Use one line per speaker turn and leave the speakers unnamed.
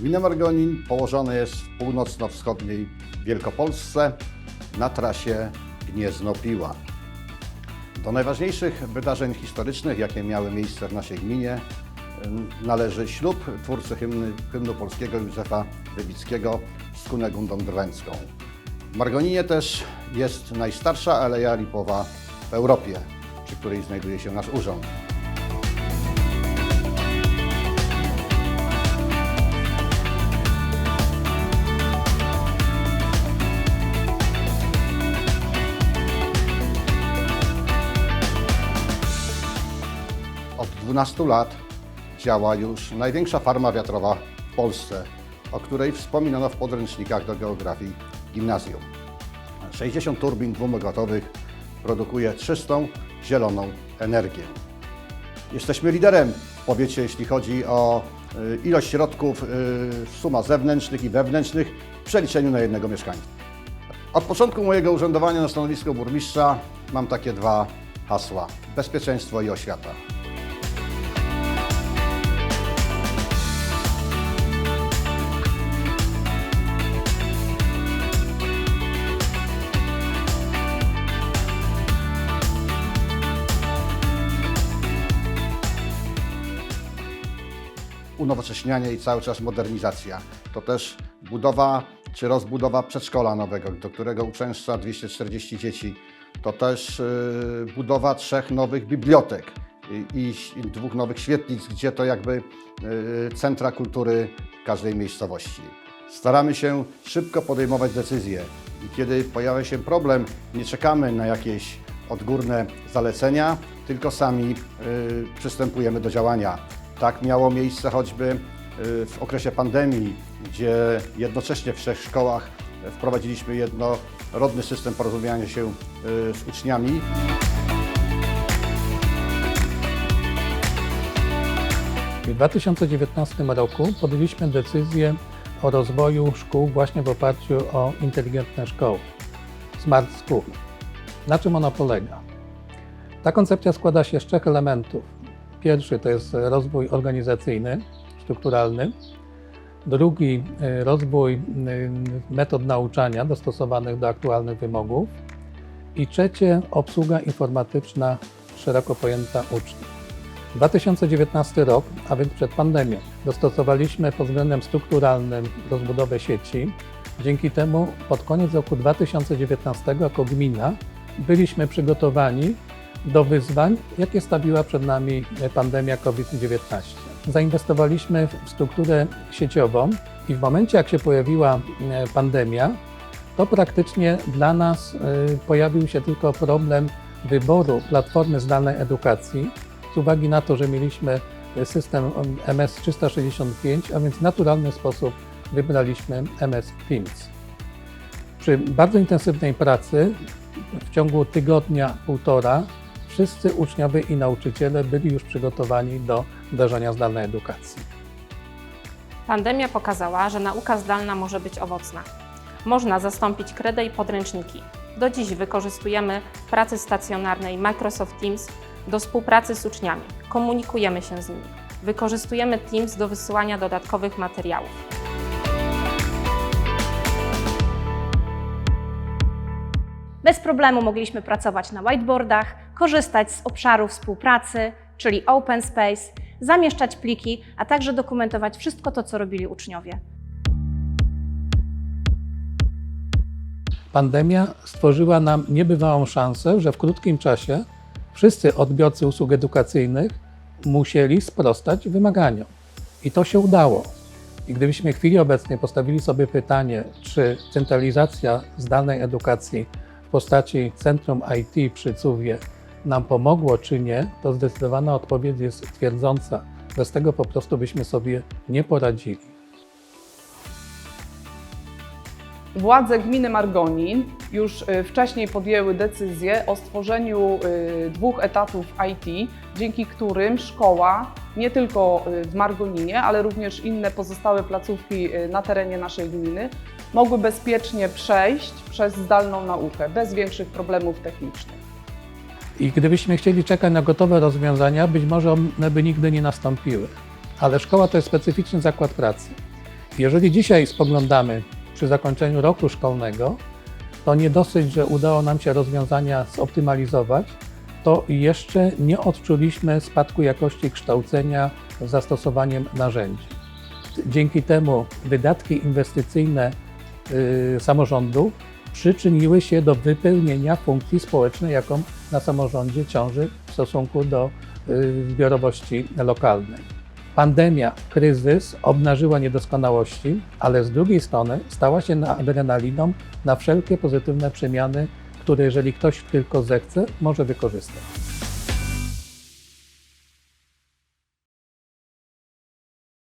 Gmina Margonin położona jest w północno-wschodniej Wielkopolsce na trasie Gniezno-Piła. Do najważniejszych wydarzeń historycznych, jakie miały miejsce w naszej gminie, należy ślub twórcy hymny, hymnu polskiego Józefa Wybickiego z Kunegundą Drwęcką. W Margoninie też jest najstarsza aleja lipowa w Europie, przy której znajduje się nasz urząd. 12 lat działa już największa farma wiatrowa w Polsce, o której wspominano w podręcznikach do geografii gimnazjum. 60 turbin dwumegatowych produkuje czystą, zieloną energię. Jesteśmy liderem w powiecie, jeśli chodzi o y, ilość środków y, w sumach zewnętrznych i wewnętrznych w przeliczeniu na jednego mieszkańca. Od początku mojego urzędowania na stanowisku burmistrza mam takie dwa hasła: bezpieczeństwo i oświata. Unowocześnianie i cały czas modernizacja. To też budowa czy rozbudowa przedszkola nowego, do którego uczęszcza 240 dzieci. To też y, budowa trzech nowych bibliotek i, dwóch nowych świetlic, gdzie to jakby y, centra kultury każdej miejscowości. Staramy się szybko podejmować decyzje i kiedy pojawia się problem, nie czekamy na jakieś odgórne zalecenia, tylko sami y, przystępujemy do działania. Tak miało miejsce choćby y, w okresie pandemii, gdzie jednocześnie w trzech szkołach wprowadziliśmy jednorodny system porozumienia się y, z uczniami.
W 2019 roku podjęliśmy decyzję o rozwoju szkół właśnie w oparciu o inteligentne szkoły, Smart School. Na czym ona polega? Ta koncepcja składa się z trzech elementów. Pierwszy to jest rozwój organizacyjny, strukturalny. Drugi y, rozwój y, metod nauczania dostosowanych do aktualnych wymogów. I trzecie obsługa informatyczna szeroko pojęta uczniów. 2019 rok, a więc przed pandemią, dostosowaliśmy pod względem strukturalnym rozbudowę sieci. Dzięki temu pod koniec roku 2019 jako gmina byliśmy przygotowani do wyzwań, jakie stawiła przed nami pandemia COVID-19. Zainwestowaliśmy w strukturę sieciową i w momencie, jak się pojawiła e, pandemia, to praktycznie dla nas e, pojawił się tylko problem wyboru platformy zdalnej edukacji, z uwagi na to, że mieliśmy system MS 365, a więc w naturalny sposób wybraliśmy MS Teams. Przy bardzo intensywnej pracy w ciągu tygodnia, półtora, wszyscy uczniowie i nauczyciele byli już przygotowani do wdrażania zdalnej edukacji.
Pandemia pokazała, że nauka zdalna może być owocna. Można zastąpić kredę i podręczniki. Do dziś wykorzystujemy pracy stacjonarnej Microsoft Teams do współpracy z uczniami. Komunikujemy się z nimi. Wykorzystujemy Teams do wysyłania dodatkowych materiałów.
Bez problemu mogliśmy pracować na whiteboardach, korzystać z obszarów współpracy, czyli open space, zamieszczać pliki, a także dokumentować wszystko to, co robili uczniowie.
Pandemia stworzyła nam niebywałą szansę, że w krótkim czasie wszyscy odbiorcy usług edukacyjnych musieli sprostać wymaganiom. I to się udało. I gdybyśmy w chwili obecnej postawili sobie pytanie, czy centralizacja zdalnej edukacji w postaci Centrum IT przy CUW-ie nam pomogło, czy nie, to zdecydowana odpowiedź jest twierdząca. Bez tego po prostu byśmy sobie nie poradzili.
Władze gminy Margonin już y, wcześniej podjęły decyzję o stworzeniu y, dwóch etatów IT, dzięki którym szkoła nie tylko y, w Margoninie, ale również inne pozostałe placówki na terenie naszej gminy mogły bezpiecznie przejść przez zdalną naukę bez większych problemów technicznych.
I gdybyśmy chcieli czekać na gotowe rozwiązania, być może one by nigdy nie nastąpiły. Ale szkoła to jest specyficzny zakład pracy. Jeżeli dzisiaj spoglądamy przy zakończeniu roku szkolnego, to nie dosyć, że udało nam się rozwiązania zoptymalizować, to jeszcze nie odczuliśmy spadku jakości kształcenia z zastosowaniem narzędzi. Dzięki temu wydatki inwestycyjne y, samorządów przyczyniły się do wypełnienia funkcji społecznej, jaką na samorządzie ciąży w stosunku do y, zbiorowości lokalnej. Pandemia, kryzys obnażyła niedoskonałości, ale z drugiej strony stała się na- adrenaliną na wszelkie pozytywne przemiany, które jeżeli ktoś tylko zechce, może wykorzystać.